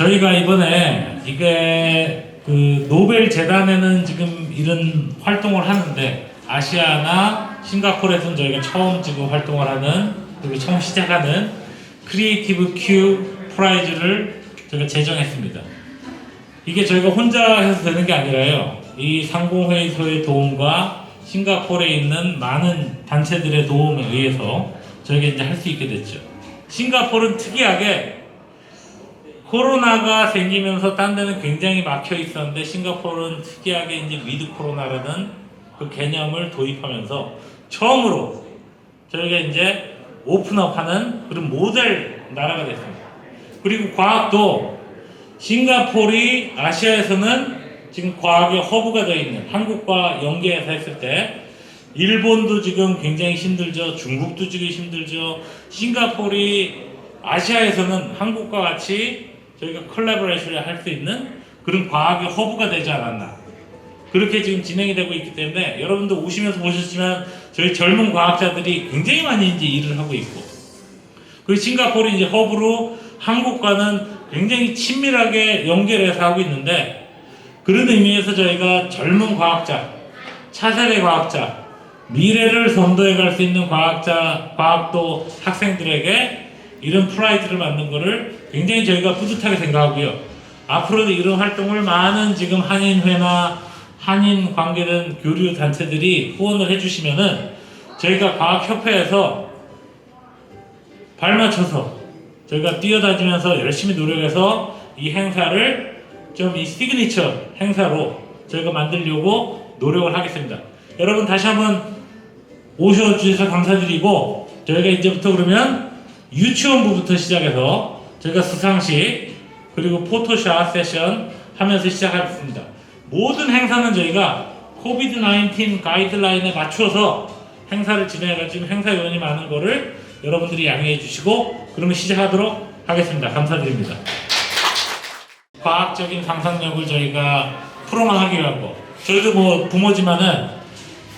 저희가 이번에 이게 그 노벨 재단에는 지금 이런 활동을 하는데 아시아나 싱가포르에서는 저희가 처음 지금 활동을 하는 그리고 처음 시작하는 크리에이티브 큐 프라이즈를 저희가 제정했습니다. 이게 저희가 혼자 해서 되는 게 아니라요. 이 상공회의소의 도움과 싱가포르에 있는 많은 단체들의 도움에 의해서 저희가 이제 할 수 있게 됐죠. 싱가포르는 특이하게 코로나가 생기면서 딴 데는 굉장히 막혀 있었는데 싱가포르는 특이하게 이제 위드 코로나라는 그 개념을 도입하면서 처음으로 저희가 이제 오픈업하는 그런 모델 나라가 됐습니다. 그리고 과학도 싱가포르이 아시아에서는 지금 과학의 허브가 되어 있는 한국과 연계해서 했을 때 일본도 지금 굉장히 힘들죠. 중국도 지금 힘들죠. 싱가포르이 아시아에서는 한국과 같이 저희가 콜라보레이션을 할 수 있는 그런 과학의 허브가 되지 않았나. 그렇게 지금 진행이 되고 있기 때문에 여러분도 오시면서 보셨지만 저희 젊은 과학자들이 굉장히 많이 이제 일을 하고 있고 그 싱가포르 이제 허브로 한국과는 굉장히 친밀하게 연결해서 하고 있는데 그런 의미에서 저희가 젊은 과학자, 차세대 과학자, 미래를 선도해 갈 수 있는 과학자, 과학도 학생들에게 이런 프라이즈를 만든 거를 굉장히 저희가 뿌듯하게 생각하고요. 앞으로도 이런 활동을 많은 지금 한인회나 한인 관계된 교류 단체들이 후원을 해주시면은 저희가 과학협회에서 발맞춰서 저희가 뛰어다니면서 열심히 노력해서 이 행사를 좀 이 시그니처 행사로 저희가 만들려고 노력을 하겠습니다. 여러분 다시 한번 오셔주셔서 감사드리고 저희가 이제부터 그러면 유치원부부터 시작해서 저희가 수상식 그리고 포토샵 세션 하면서 시작하겠습니다. 모든 행사는 저희가 코비드 19 가이드라인에 맞춰서 행사를 진행해서 지금 행사 요원이 많은 거를 여러분들이 양해해 주시고 그러면 시작하도록 하겠습니다. 감사드립니다. 과학적인 상상력을 저희가 풀어나가기 위하고 저희도 뭐 부모지만은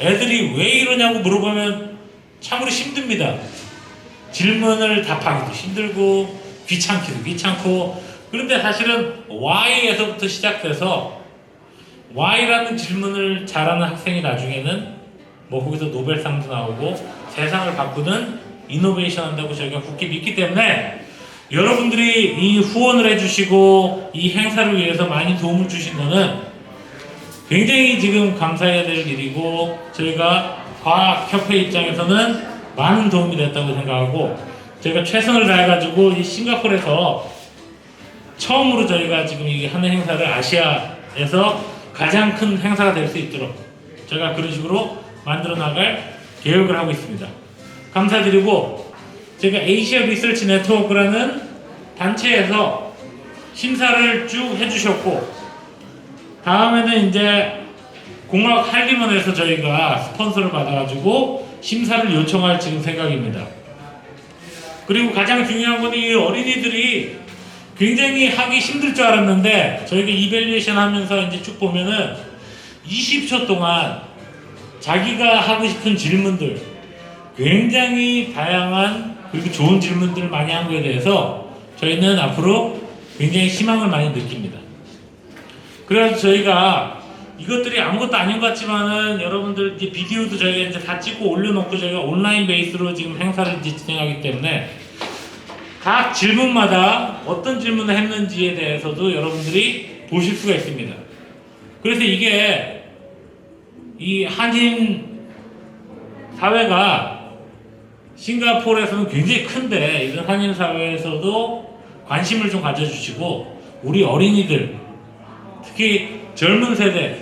애들이 왜 이러냐고 물어보면 참으로 힘듭니다. 질문을 답하기도 힘들고 귀찮기도 귀찮고. 그런데 사실은 Y에서부터 시작돼서 Y라는 질문을 잘하는 학생이 나중에는 뭐 거기서 노벨상도 나오고 세상을 바꾸는 이노베이션 한다고 저희가 굳게 믿기 때문에 여러분들이 이 후원을 해주시고 이 행사를 위해서 많이 도움을 주신 거는 굉장히 지금 감사해야 될 일이고 저희가 과학협회 입장에서는 많은 도움이 됐다고 생각하고 저희가 최선을 다해가지고 이 싱가포르에서 처음으로 저희가 지금 이 하는 행사를 아시아에서 가장 큰 행사가 될 수 있도록 저희가 그런 식으로 만들어 나갈 계획을 하고 있습니다. 감사드리고 제가 에이시아 리서치 네트워크라는 단체에서 심사를 쭉 해주셨고 다음에는 이제 공학 한림원에서 저희가 스폰서를 받아가지고 심사를 요청할 지금 생각입니다. 그리고 가장 중요한 건 이 어린이들이 굉장히 하기 힘들 줄 알았는데 저희가 이벨리에이션 하면서 이제 쭉 보면은 20초 동안 자기가 하고 싶은 질문들 굉장히 다양한 그리고 좋은 질문들을 많이 한 거에 대해서 저희는 앞으로 굉장히 희망을 많이 느낍니다. 그래서 저희가 이것들이 아무것도 아닌 것 같지만은 여러분들 이제 비디오도 저희가 이제 다 찍고 올려놓고 저희가 온라인 베이스로 지금 행사를 진행하기 때문에 각 질문마다 어떤 질문을 했는지에 대해서도 여러분들이 보실 수가 있습니다. 그래서 이게 이 한인 사회가 싱가포르에서는 굉장히 큰데 이런 한인 사회에서도 관심을 좀 가져주시고 우리 어린이들 특히 젊은 세대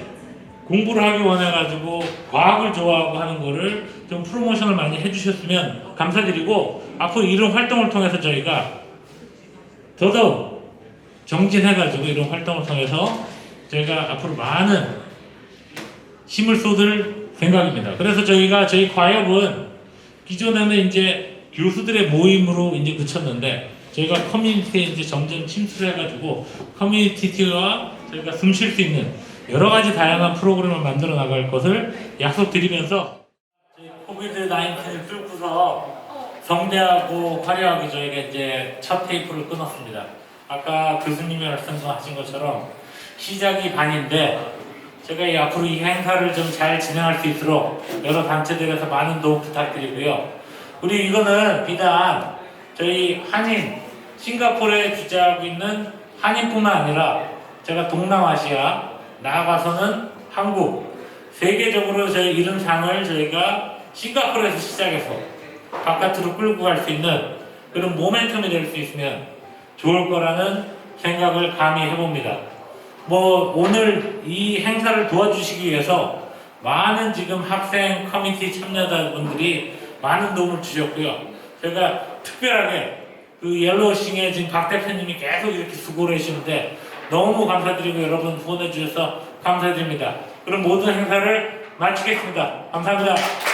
공부를 하기 원해가지고 과학을 좋아하고 하는 거를 좀 프로모션을 많이 해주셨으면 감사드리고 앞으로 이런 활동을 통해서 저희가 더더욱 정진해가지고 이런 활동을 통해서 저희가 앞으로 많은 힘을 쏟을 생각입니다. 그래서 저희가 저희 과역은 기존에는 이제 교수들의 모임으로 이제 그쳤는데 저희가 커뮤니티에 이제 점점 침투를 해가지고 커뮤니티와 저희가 숨 쉴 수 있는 여러 가지 다양한 프로그램을 만들어 나갈 것을 약속드리면서 코비드 19을 뚫고서 성대하고 화려하게 저희가 이제 첫 테이프를 끊었습니다. 아까 교수님이 말씀하신 것처럼 시작이 반인데 제가 이 앞으로 이 행사를 좀 잘 진행할 수 있도록 여러 단체들에서 많은 도움 부탁드리고요. 우리 이거는 비단 저희 한인 싱가포르에 주재하고 있는 한인뿐만 아니라 제가 동남아시아 나아가서는 한국 세계적으로 저희 이런 상을 저희가 싱가포르에서 시작해서 바깥으로 끌고 갈 수 있는 그런 모멘텀이 될 수 있으면 좋을 거라는 생각을 감히 해봅니다. 뭐 오늘 이 행사를 도와주시기 위해서 많은 지금 학생 커뮤니티 참여자분들이 많은 도움을 주셨고요. 제가 특별하게 그 옐로우싱에 지금 박 대표님이 계속 이렇게 수고를 해주시는데 너무 감사드리고 여러분 후원해 주셔서 감사드립니다. 그럼 모든 행사를 마치겠습니다. 감사합니다.